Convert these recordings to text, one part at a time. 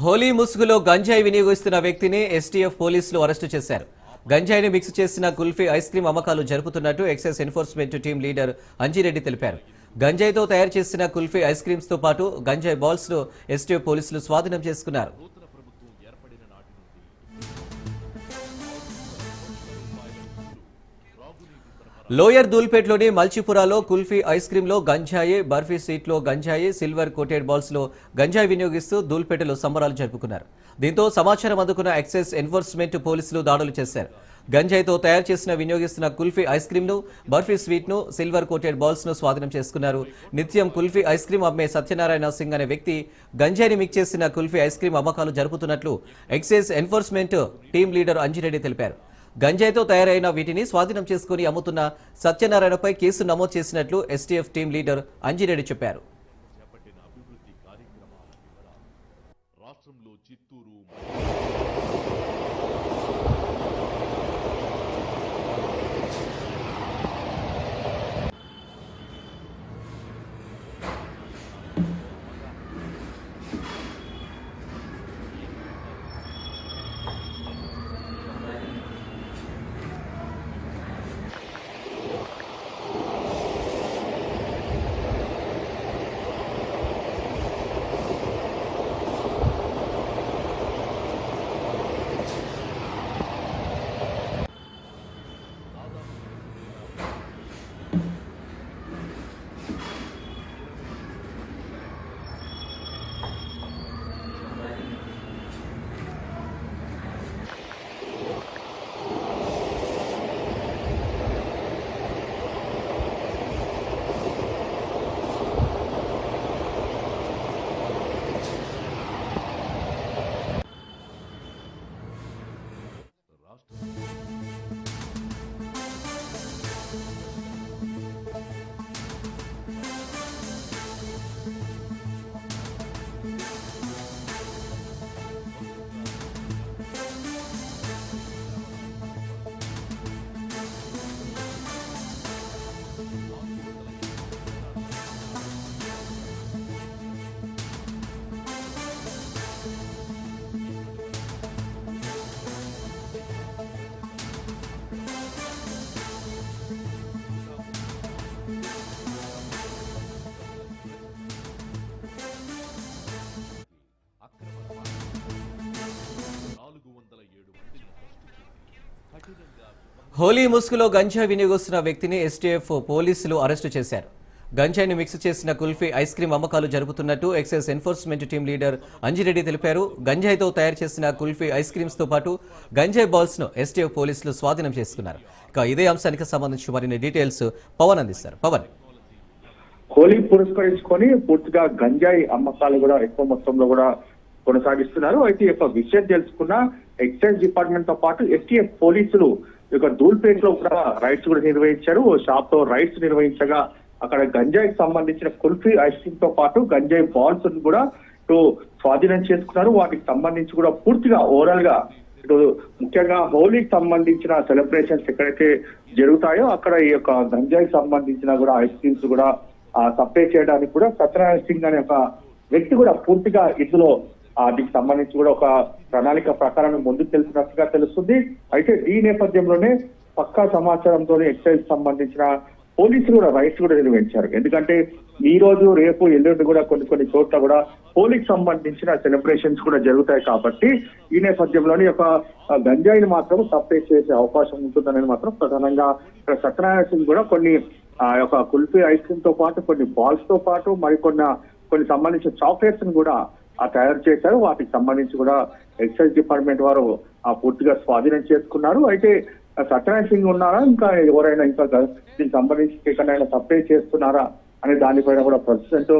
హోలీ ముసుగులో గంజాయి వినియోగిస్తున్న వ్యక్తిని ఎస్టీఎఫ్ పోలీసులు అరెస్టు చేశారు. గంజాయిని మిక్స్ చేసిన కుల్ఫీ ఐస్ క్రీం అమ్మకాలు జరుపుతున్నట్టు excise enforcement team leader Anjireddy తెలిపారు. గంజాయితో తయారు చేసిన కుల్ఫీ ఐస్ క్రీమ్స్తో పాటు గంజాయి బాల్స్ను ఎస్టీఎఫ్ పోలీసులు స్వాధీనం చేసుకున్నారు. లోయర్ దూల్పేట్లోని మల్చిపురాలో కుల్ఫీ ఐస్ క్రీంలో గంజాయి బర్ఫీ స్వీట్లో గంజాయి సిల్వర్ కోటెడ్ బాల్స్లో గంజాయి వినియోగిస్తూ దూల్పేటలో సంబరాలు జరుపుకున్నారు. దీంతో సమాచారం అందుకున్న ఎక్సైజ్ ఎన్ఫోర్స్మెంట్ పోలీసులు దాడులు చేశారు. గంజాయితో తయారు చేసిన వినియోగిస్తున్న కుల్ఫీ ఐస్ క్రీమ్ను బర్ఫీ స్వీట్ను సిల్వర్ కోటెడ్ బాల్స్ను స్వాధీనం చేసుకున్నారు. నిత్యం కుల్ఫీ ఐస్ క్రీం అమ్మే సత్యనారాయణ సింగ్ అనే వ్యక్తి గంజాయిని మిక్స్ చేసిన కుల్ఫీ ఐస్ క్రీం అమ్మకాలు జరుపుతున్నట్లు excise enforcement team leader Anjireddy తెలిపారు. గంజాయితో తయారైన వీటిని స్వాధీనం చేసుకుని అమ్ముతున్న సత్యనారాయణపై కేసు నమోదు చేసినట్లు ఎస్టీఎఫ్ టీం లీడర్ అంజిరెడ్డి చెప్పారు. హోలీ ముసుగులో గంజా వినియోగిస్తున్న వ్యక్తిని ఎస్టీఎఫ్ పోలీసులు అరెస్టు చేశారు. గంజాయిని మిక్స్ చేసిన కుల్ఫీ ఐస్ క్రీం అమ్మకాలు జరుపుతున్నట్టు excise enforcement team leader Anjireddy తెలిపారు. గంజాయితో తయారు చేసిన కుల్ఫీ ఐస్ క్రీమ్స్తో పాటు గంజాయి బాల్స్ను ఎస్టీఎఫ్ పోలీసులు స్వాధీనం చేసుకున్నారు. ఇక ఇదే అంశానికి సంబంధించి మరిన్ని డీటెయిల్స్ పవన్ అందిస్తారు. పవన్. హోలీ పురస్కరించుకొని పూర్తిగా గంజాయి అమ్మకాలు కూడా ఎక్కువ మొత్తంలో కూడా కొనసాగిస్తున్నారు. అయితే యొక్క విషయం తెలుసుకున్న ఎక్సైజ్ డిపార్ట్మెంట్తో పాటు ఎస్టీఎఫ్ పోలీసులు యొక్క ధూల్పేట్లో కూడా రైడ్స్ కూడా నిర్వహించారు. షాప్లో రైడ్స్ నిర్వహించగా అక్కడ గంజాయికి సంబంధించిన కుల్ఫీ ఐస్ క్రీమ్తో పాటు గంజాయి బాల్స్ కూడా ఇటు స్వాధీనం చేసుకున్నారు. వాటికి సంబంధించి కూడా పూర్తిగా ఓవరాల్గా ఇటు ముఖ్యంగా హోలీకి సంబంధించిన సెలబ్రేషన్స్ ఎక్కడైతే జరుగుతాయో అక్కడ ఈ యొక్క గంజాయికి సంబంధించిన కూడా ఐస్ క్రీమ్స్ కూడా ఆ సప్లై చేయడానికి కూడా సత్యనారాయణ సింగ్ అనే ఒక వ్యక్తి కూడా పూర్తిగా ఇందులో దీనికి సంబంధించి కూడా ఒక ప్రణాళిక ప్రకారం ముందుకు తెలిసినట్టుగా తెలుస్తుంది. అయితే ఈ నేపథ్యంలోనే పక్కా సమాచారంతో ఎక్సైజ్ సంబంధించిన పోలీసులు కూడా రైట్స్ కూడా నిర్వహించారు. ఎందుకంటే ఈ రోజు రేపు ఎల్లుండి కూడా కొన్ని కొన్ని చోట్ల కూడా పోలీస్ సంబంధించిన సెలబ్రేషన్స్ కూడా జరుగుతాయి కాబట్టి ఈ నేపథ్యంలోనే ఒక గంజాయిని మాత్రం సప్లై చేసే అవకాశం ఉంటుందనేది మాత్రం ప్రధానంగా ఇక్కడ సత్యనారాయణ సింగ్ కూడా కొన్ని ఆ యొక్క కుల్ఫీ ఐస్ క్రీమ్తో పాటు కొన్ని బాల్స్తో పాటు మరికొన్ని కొన్ని సంబంధించిన చాక్లెట్స్ని కూడా తయారు చేశారు. వాటికి సంబంధించి కూడా ఎక్సైజ్ డిపార్ట్మెంట్ వారు ఆ పూర్తిగా స్వాధీనం చేసుకున్నారు. అయితే సత్యనారాయణ సింగ్ ఉన్నారా? ఇంకా ఎవరైనా ఇంకా దీనికి సంబంధించి ఎక్కడైనా సప్లై చేస్తున్నారా? అనే దానిపైన కూడా ప్రస్తుతం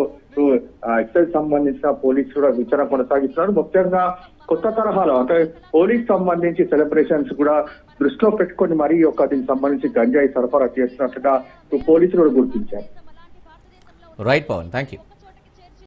ఎక్సైజ్ సంబంధించిన పోలీసు కూడా విచారణ కొనసాగిస్తున్నారు. ముఖ్యంగా కొత్త తరహాలో అంటే పోలీస్ సంబంధించి సెలబ్రేషన్స్ కూడా దృష్టిలో పెట్టుకొని మరీ యొక్క దీనికి సంబంధించి గంజాయి సరఫరా చేస్తున్నట్టుగా పోలీసులు కూడా గుర్తించారు. Right Pawan thank you